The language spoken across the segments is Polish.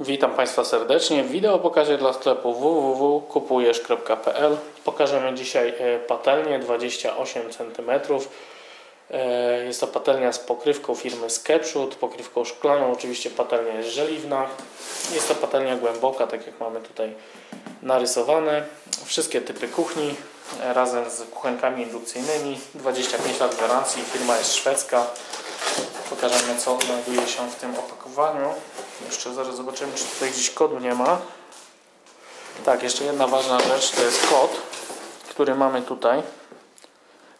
Witam Państwa serdecznie w wideo pokazie dla sklepu www.kupujesz.pl Pokażemy dzisiaj e, patelnię 28 cm. E, Jest to patelnia z pokrywką firmy Sketchwood, pokrywką szklaną. Oczywiście patelnia jest żeliwna. Jest to patelnia głęboka, tak jak mamy tutaj narysowane. Wszystkie typy kuchni e, razem z kuchenkami indukcyjnymi. 25 lat gwarancji. Firma jest szwedzka. Pokażemy co znajduje się w tym opakowaniu. Jeszcze zaraz zobaczymy, czy tutaj gdzieś kodu nie ma. Tak, jeszcze jedna ważna rzecz, to jest kod, który mamy tutaj.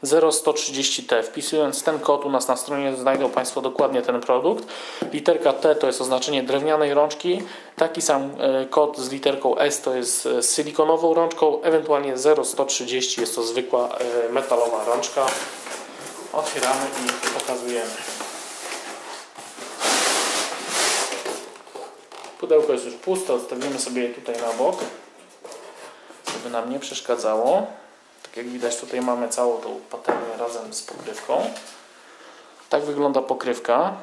0130T. Wpisując ten kod u nas na stronie znajdą Państwo dokładnie ten produkt. Literka T to jest oznaczenie drewnianej rączki. Taki sam e, kod z literką S to jest e, silikonową rączką. Ewentualnie 0130 jest to zwykła e, metalowa rączka. Otwieramy i pokazujemy. Pudełko jest już puste, odstawimy sobie je tutaj na bok, żeby nam nie przeszkadzało. Tak jak widać tutaj mamy całą tą patelnię razem z pokrywką. Tak wygląda pokrywka.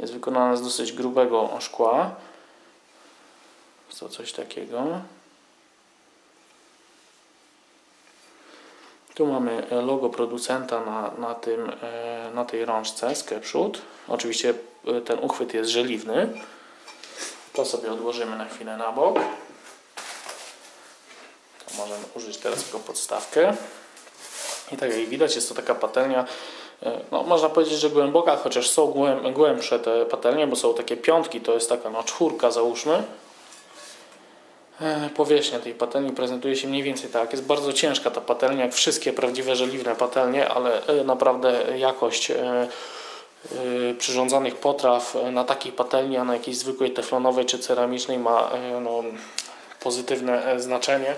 Jest wykonana z dosyć grubego szkła. To coś takiego. Tu mamy logo producenta na, na, tym, e, na tej rączce Sketchwood. Oczywiście e, ten uchwyt jest żeliwny. To sobie odłożymy na chwilę na bok. To możemy użyć teraz jako podstawkę. I tak jak widać jest to taka patelnia, e, no można powiedzieć, że głęboka, chociaż są głębsze te patelnie, bo są takie piątki, to jest taka no czwórka załóżmy. E, powierzchnia tej patelni prezentuje się mniej więcej tak. Jest bardzo ciężka ta patelnia, jak wszystkie prawdziwe żeliwne patelnie, ale e, naprawdę jakość przyrządzanych potraw na takiej patelni, a na jakiejś zwykłej teflonowej czy ceramicznej ma y, no, pozytywne e, znaczenie.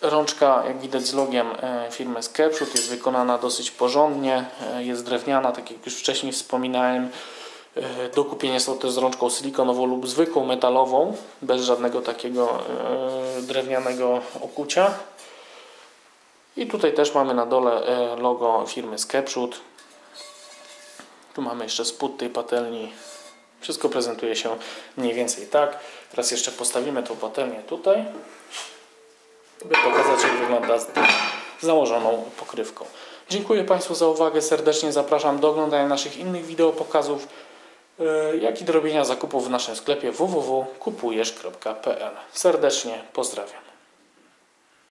Rączka, jak widać z logiem e, firmy Sketchwood, jest wykonana dosyć porządnie, e, jest drewniana, tak jak już wcześniej wspominałem. Do kupienia są też z rączką silikonową lub zwykłą metalową, bez żadnego takiego drewnianego okucia. I tutaj też mamy na dole logo firmy Sketchwood. Tu mamy jeszcze spód tej patelni. Wszystko prezentuje się mniej więcej tak. Teraz jeszcze postawimy tą patelnię tutaj, by pokazać jak wygląda z założoną pokrywką. Dziękuję Państwu za uwagę. Serdecznie zapraszam do oglądania naszych innych wideo pokazów, e, jak i do robienia zakupów w naszym sklepie www.kupujesz.pl. Serdecznie pozdrawiam.